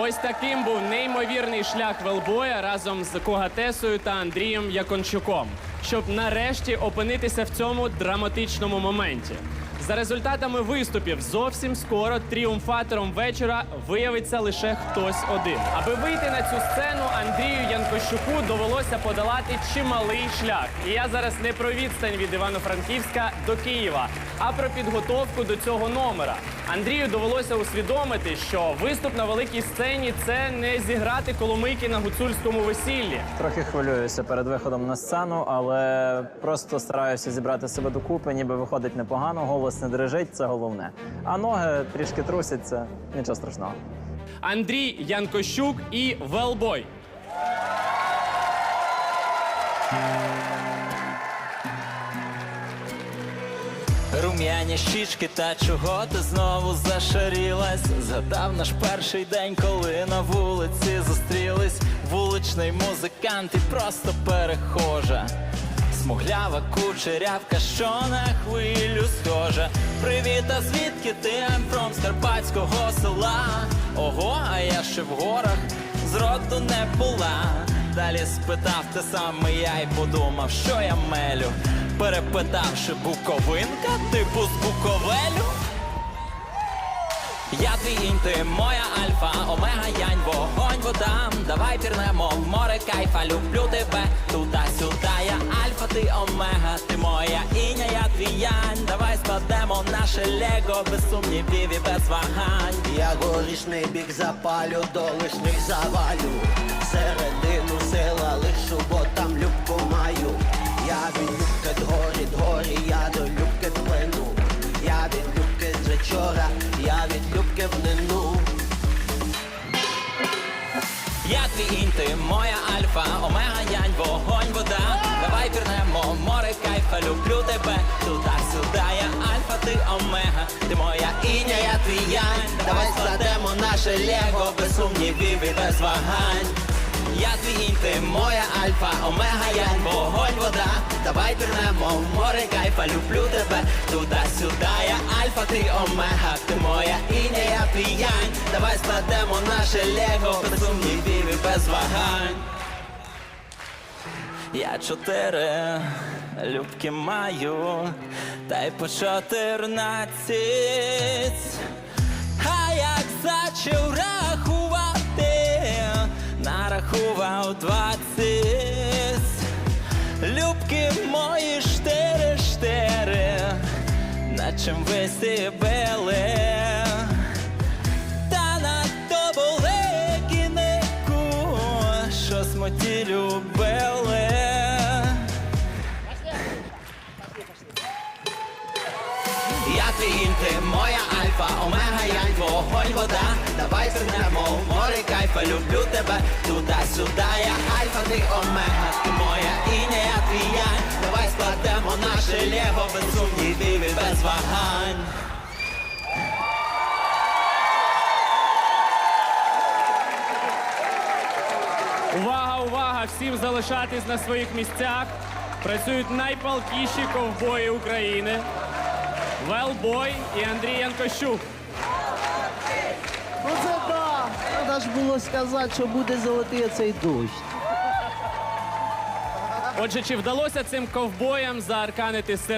Ось таким був неймовірний шлях Велбоя разом з Когатесою та Андрієм Якончуком, щоб нарешті опинитися в цьому драматичному моменті. За результатами виступів зовсім скоро тріумфатором вечора виявиться лише хтось один. Аби вийти на цю сцену, Андрію Янкощуку довелося подолати чималий шлях. І я зараз не про відстань від Івано-Франківська до Києва, а про підготовку до цього номера. Андрію довелося усвідомити, що виступ на великій сцені це не зіграти коломийки на гуцульському весіллі. Трохи хвилююся перед виходом на сцену, але просто стараюся зібрати себе докупи, ніби виходить непогано, голос не дрижить, це головне. А ноги трішки трусяться, нічого страшного. Андрій Янкощук і Велбой. Рум'яні щічки, та чого ти знову зашарілась? Згадав наш перший день, коли на вулиці зустрілись. Вуличний музикант і просто перехожа. Смуглява кучерявка, що на хвилю схожа. Привіт, а звідки ти I'm from з карпатського села? Ого, а я ще в горах зроду не була. Далі спитав те саме я й подумав, що я мелю. Перепитавши буковинка, типу з буковелю. Я твій інь, ти моя альфа, омега янь, вогонь, вода. Давай пірнемо в море кайфа, люблю тебе туди сюди. Я альфа, ти омега, ти моя іня, я твій янь. Давай складемо наше лего без сумнівів і без вагань. Я горішний бік запалю, до лишніх завалю. Середину сила вечора, я від любки внину. Я твій інь, ти моя альфа, омега янь, вогонь, вода. Давай пірнемо море кайфа, люблю тебе туди сюди. Я альфа, ти омега, ти моя іня, я твій янь. Давай складемо наше лего без сумнівів і без вагань. Я твій інь, ти моя альфа, омега янь, вогонь, вода. Давай пірнемо море кайфа, люблю тебе туди сюди. Я ти омега, ти моя іня, я твій янь. Давай складемо наше лего без сумнівів і без вагань. Я чотири любки маю, та й по чотирнадцять. А як зачав рахувати, нарахував двадцять. Любки мої штири-штири, на чим ви сібили. Та на то були кінику, що смоті любили. Я твій інь, ти моя альфа, омега янь, вогонь, вода. Давай зернемо в море кайфа, люблю тебе туди-сюди. Я альфа, ти омега, ти моя іня, я твій янь. Давай складемо наше лего без сумнівів і. Увага, увага! Всім залишатись на своїх місцях. Працюють найпалкіші ковбої України. Велбой і Андрій Янкощук. Оце так! Треба ж було сказати, що буде золотий цей дощ. Отже, чи вдалося цим ковбоям заарканити серце?